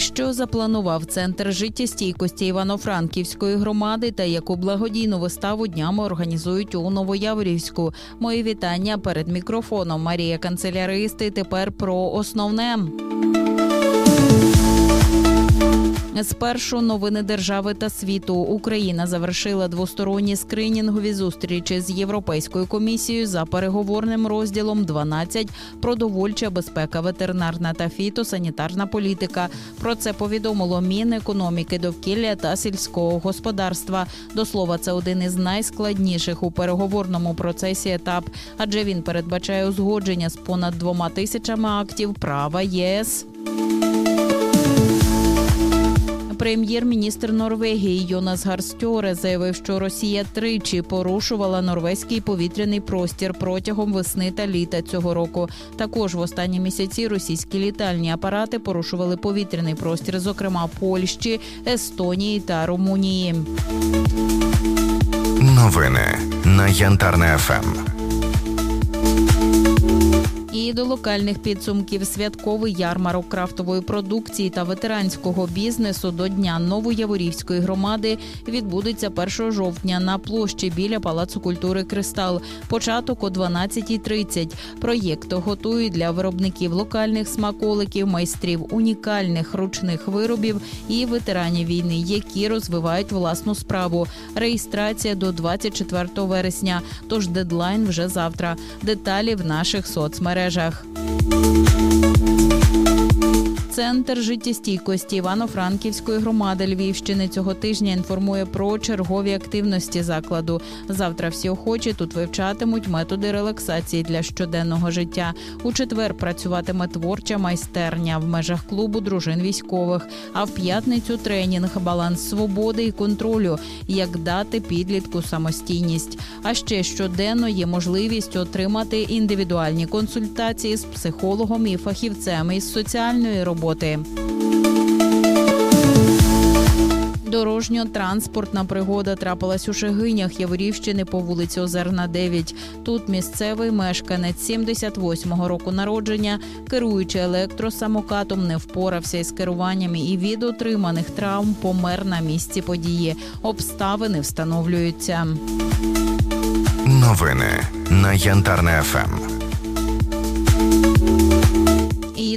Що запланував центр життєстійкості Івано-Франківської громади та яку благодійну виставу днями організують у Новояврівську. Мої вітання перед мікрофоном. Марія канцеляристи. Тепер про основне. Спершу новини держави та світу Україна завершила двосторонні скринінгові зустрічі з Європейською комісією за переговорним розділом 12 «Продовольча безпека, ветеринарна та фітосанітарна політика». Про це повідомило Мінекономіки, довкілля та сільського господарства. До слова, це один із найскладніших у переговорному процесі етап, адже він передбачає узгодження з понад двома тисячами актів права ЄС. Прем'єр-міністр Норвегії Йонас Гарстьоре заявив, що Росія тричі порушувала норвезький повітряний простір протягом весни та літа цього року. Також в останні місяці російські літальні апарати порушували повітряний простір, зокрема Польщі, Естонії та Румунії. Новини на Янтарне. ФМ. До локальних підсумків святковий ярмарок крафтової продукції та ветеранського бізнесу до Дня Новояворівської громади відбудеться 1 жовтня на площі біля Палацу культури Кристал. Початок о 12.30. Проєкт готують для виробників локальних смаколиків, майстрів унікальних ручних виробів і ветеранів війни, які розвивають власну справу. Реєстрація до 24 вересня. Тож дедлайн вже завтра. Деталі в наших соцмережах мережах. Центр життєстійкості Івано-Франківської громади Львівщини цього тижня інформує про чергові активності закладу. Завтра всі охочі тут вивчатимуть методи релаксації для щоденного життя. У четвер працюватиме творча майстерня в межах клубу дружин військових. А в п'ятницю тренінг баланс свободи і контролю, як дати підлітку самостійність. А ще щоденно є можливість отримати індивідуальні консультації з психологом і фахівцем із соціальної роботи. Дорожньо-транспортна пригода трапилась у Шегинях Яворівщини по вулиці Озерна 9. Тут місцевий мешканець 78-го року народження, керуючи електросамокатом, не впорався із керуваннями і від отриманих травм помер на місці події. Обставини встановлюються. Новини на Янтарне. ФМ.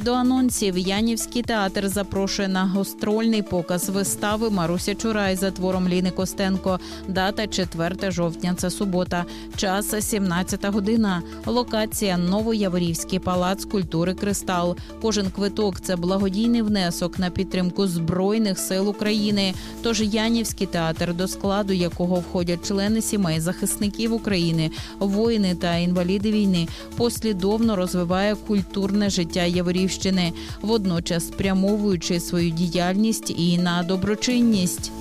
До анонсів Янівський театр запрошує на гострольний показ вистави Маруся Чурай за твором Ліни Костенко. Дата 4 жовтня. Це субота. Час 17 година. Локація Новояворівський палац культури Кристал. Кожен квиток це благодійний внесок на підтримку збройних сил України. Тож Янівський театр, до складу якого входять члени сімей захисників України, воїни та інваліди війни, послідовно розвиває культурне життя Яворівщини, водночас спрямовуючи свою діяльність і на доброчинність.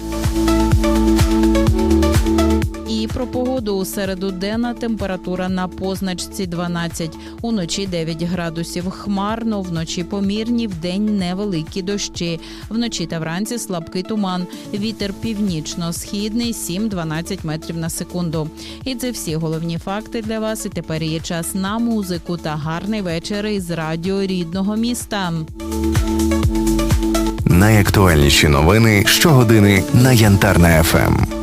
Погоду у середу денна температура на позначці 12, уночі 9 градусів. Хмарно, вночі помірні, вдень невеликі дощі. Вночі та вранці слабкий туман. Вітер північно-східний 7-12 метрів на секунду. І це всі головні факти для вас. І тепер є час на музику та гарний вечір із радіо рідного міста. Найактуальніші новини щогодини на Янтарне ФМ.